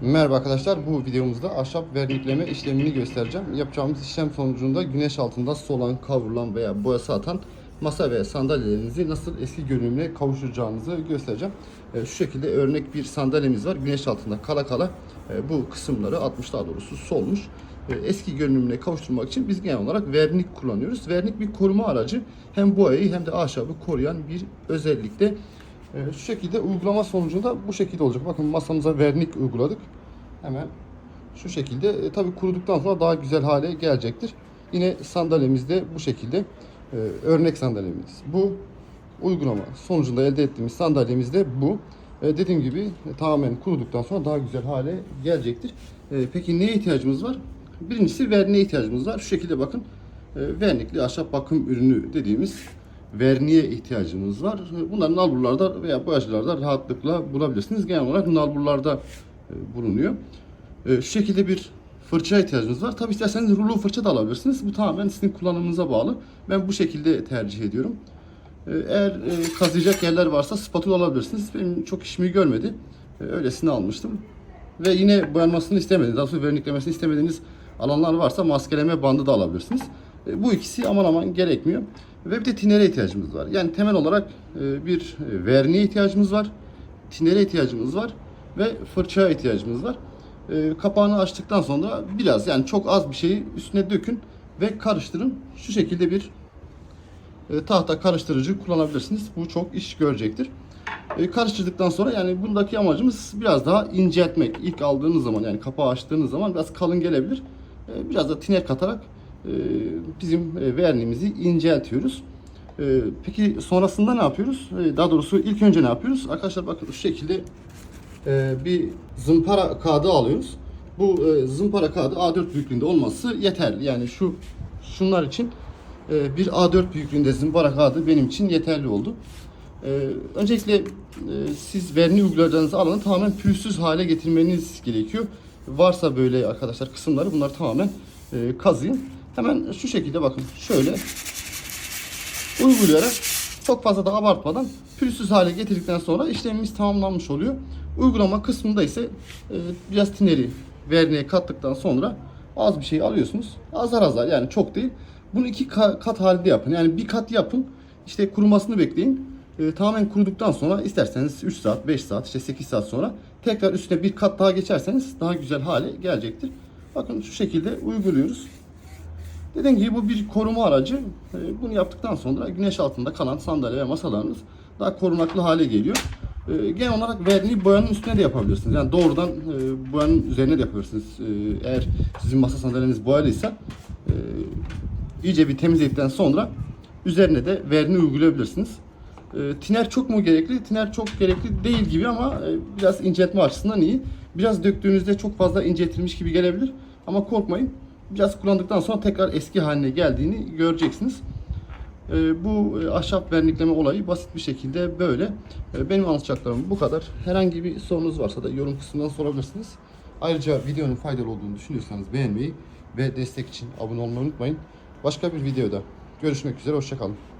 Merhaba arkadaşlar. Bu videomuzda ahşap vernikleme işlemini göstereceğim. Yapacağımız işlem sonucunda güneş altında solan, kavrulan veya boyası atan masa ve sandalyelerinizi nasıl eski görünümüne kavuşturacağınızı göstereceğim. Ee, şu şekilde örnek bir sandalyemiz var. Güneş altında kala kala e, bu kısımları atmış daha doğrusu solmuş. E, Eski görünümüne kavuşturmak için biz genel olarak vernik kullanıyoruz. Vernik bir koruma aracı. Hem boyayı hem de ahşabı koruyan bir özellikte. Ee, şu şekilde uygulama sonucunda bu şekilde olacak. Bakın masamıza vernik uyguladık. Hemen şu şekilde. E, tabii kuruduktan sonra daha güzel hale gelecektir. Yine sandalyemiz de bu şekilde. E, örnek sandalyemiz. Bu uygulama sonucunda elde ettiğimiz sandalyemiz de bu. E, dediğim gibi e, tamamen kuruduktan sonra daha güzel hale gelecektir. E, peki neye ihtiyacımız var? Birincisi verniğe ihtiyacımız var. Şu şekilde bakın. E, vernikli ahşap bakım ürünü dediğimiz verniğe ihtiyacımız var. Bunları nalburlarda veya boyacılarda rahatlıkla bulabilirsiniz. Genel olarak nalburlarda e, bulunuyor. E, Şu şekilde bir fırça ihtiyacınız var. Tabi isterseniz rulo fırça da alabilirsiniz. Bu tamamen sizin kullanımınıza bağlı. Ben bu şekilde tercih ediyorum. E, Eğer kazıyacak yerler varsa spatula alabilirsiniz. Benim çok işimi görmedi. Öylesini almıştım. Ve yine boyanmasını istemediğiniz, daha sonra verniklemesini istemediğiniz alanlar varsa maskeleme bandı da alabilirsiniz. E, Bu ikisi aman aman gerekmiyor. Ve bir de tinere ihtiyacımız var. Yani temel olarak e, bir verniğe ihtiyacımız var. Tinere ihtiyacımız var. Ve fırçaya ihtiyacımız var. E, Kapağını açtıktan sonra biraz yani çok az bir şeyi üstüne dökün ve karıştırın. Şu şekilde bir tahta karıştırıcı kullanabilirsiniz. Bu çok iş görecektir. Karıştırdıktan sonra yani bundaki amacımız biraz daha inceltmek. İlk aldığınız zaman yani kapağı açtığınız zaman biraz kalın gelebilir. Biraz da tiner katarak bizim e, verniğimizi inceltiyoruz. E, peki sonrasında ne yapıyoruz? E, daha doğrusu ilk önce ne yapıyoruz? Arkadaşlar bakın şu şekilde e, bir zımpara kağıdı alıyoruz. Bu e, zımpara kağıdı A4 büyüklüğünde olması yeterli. Yani şu şunlar için e, bir A4 büyüklüğünde zımpara kağıdı benim için yeterli oldu. E, öncelikle e, siz verni uygulayacağınız alanı tamamen pürüzsüz hale getirmeniz gerekiyor. Varsa böyle arkadaşlar kısımları bunları tamamen e, kazıyın. Hemen şu şekilde bakın şöyle uygulayarak çok fazla da abartmadan pürüzsüz hale getirdikten sonra işlemimiz tamamlanmış oluyor. Uygulama kısmında ise e, biraz tineri verniğe kattıktan sonra az bir şey alıyorsunuz. Azar azar yani çok değil. Bunu iki ka- kat halinde yapın. Yani bir kat yapın. işte kurumasını bekleyin. E, tamamen kuruduktan sonra isterseniz 3 saat, 5 saat, işte 8 saat sonra tekrar üstüne bir kat daha geçerseniz daha güzel hale gelecektir. Bakın şu şekilde uyguluyoruz. Dediğim gibi bu bir koruma aracı. Ee, Bunu yaptıktan sonra güneş altında kalan sandalye ve masalarınız daha korunaklı hale geliyor. Ee, Genel olarak verniği boyanın üstüne de yapabilirsiniz. Yani doğrudan e, boyanın üzerine de yapabilirsiniz. Eğer sizin masa sandalyeniz boyalıysa e, iyice bir temizledikten sonra üzerine de verniği uygulayabilirsiniz. Tiner çok mu gerekli? Tiner çok gerekli değil gibi ama e, biraz inceltme açısından iyi. Biraz döktüğünüzde çok fazla inceltilmiş gibi gelebilir. Ama korkmayın. Biraz kullandıktan sonra tekrar eski haline geldiğini göreceksiniz. Ee, bu e, ahşap vernikleme olayı basit bir şekilde böyle. Ee, benim anlatacaklarım bu kadar. Herhangi bir sorunuz varsa da yorum kısmından sorabilirsiniz. Ayrıca videonun faydalı olduğunu düşünüyorsanız beğenmeyi ve destek için abone olmayı unutmayın. Başka bir videoda görüşmek üzere. Hoşçakalın.